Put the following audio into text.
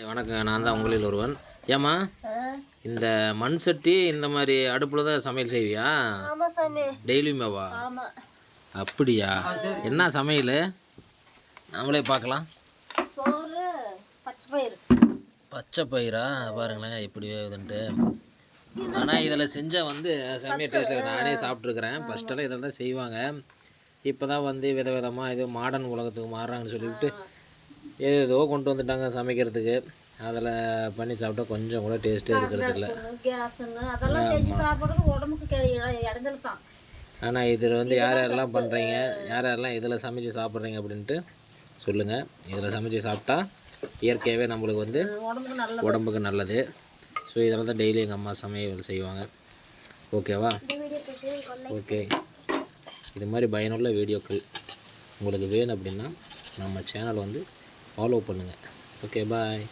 வணக்கம் நான் தான் உங்களில் ஒருவன். ஏம்மா? இந்த மண் சட்டி இந்த மாதிரி அடுப்பில் தான் சமையல் செய்வியா? டெய்லியுமேவா அப்படியா? என்ன சமையல்? நாமளே பார்க்கலாம். பச்சை பயிரா? பாருங்களேன் இப்படி இதுன்ட்டு ஆனால் இதில் செஞ்சால் வந்து செம்மையாக டேஸ்ட் நானே சாப்பிட்ருக்குறேன். ஃபஸ்ட்டெல்லாம் இதில் தான் செய்வாங்க. இப்போ தான் வந்து வித விதமாக இது மாடர்ன் உலகத்துக்கு மாறுறாங்கன்னு சொல்லிவிட்டு ஏதோ கொண்டு வந்துட்டாங்க சமைக்கிறதுக்கு. அதில் பண்ணி சாப்பிட்டா கொஞ்சம் கூட டேஸ்ட்டே இருக்கிறது இல்லை. ஆனால் இதில் வந்து யார் யாரெல்லாம் பண்ணுறீங்க? யார் யாரெல்லாம் இதில் சமைச்சு சாப்பிட்றீங்க அப்படின்ட்டு சொல்லுங்கள் இதில் சமைச்சு சாப்பிட்டா இயற்கையாகவே நம்மளுக்கு வந்து உடம்புக்கு நல்லது. ஸோ இதெல்லாம் தான் டெய்லி எங்கள் அம்மா சமையல் செய்வாங்க. ஓகேவா ஓகே இது மாதிரி பயனுள்ள வீடியோக்கள் உங்களுக்கு வேணும் அப்படின்னா நம்ம சேனல் வந்து ஃபாலோ பண்ணுங்கள் ஓகே பாய்